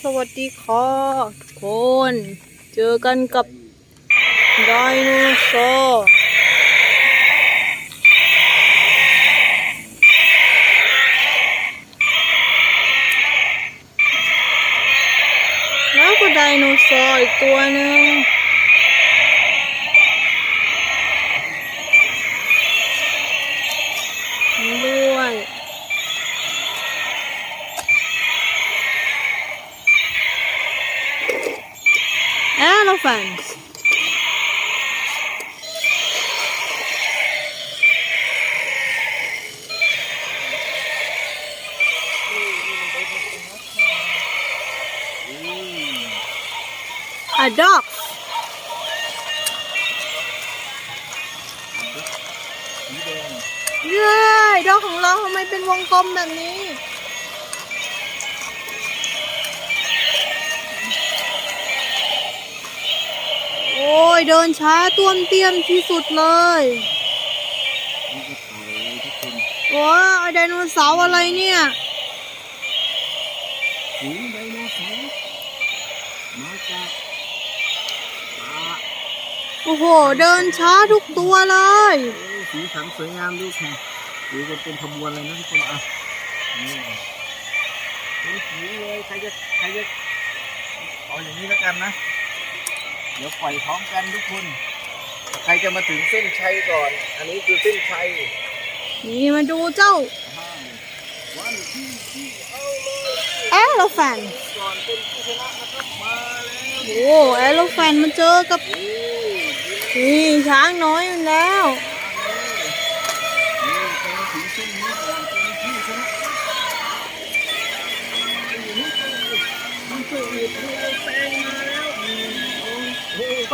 สวัสดีค่ะทุกคน เจอกันกับไดโนเสาร์แล้วก็ไดโนเสาร์อีกตัวหนึ่ง นี่ด้วย elephants. A dog. สีแดงเย้ดอกของเราทำไมเป็นวงกลมแบบนี้ เดินช้าต้วมเตี้ยมที่สุดเลยนี่ก็เต่าเลยทุกคนว้าไอไดโนเสาร์อะไรเนี่ยฝูไดโนเสาร์มาจากโอ้โห เดินช้าทุกตัวเลยสีสันสวยงามดูค่ะดูกันเป็นขบวนเลยนะทุกคนอะนี่หูเลยใครจะใครจะเอาอย่างนี้แล้วกันนะ ดี๋ยวปล่อยพร้อมกันทุกคน ใครจะมาถึงเส้นชัยก่อน อันนี้คือเส้นชัยนี่มาดูเจ้าอ้าววันที่ที่เอาเลย elephant ก่อนเป็นผู้ชนะนะครับมาแล้วโอ้ elephant มันเจอกับโอ้นี่ช้างน้อยมันแล้วนี่ใครมาถึงเส้นนี้ก่อนเป็นผู้ชนะมันเกิ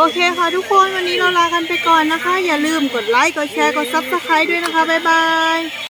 โอเคค่ะทุกคนวันนี้เราลากันไปก่อนนะคะ อย่าลืมกดไลค์กดแชร์กดซับสไคร b e ด้วยนะคะ บ๊ายบาย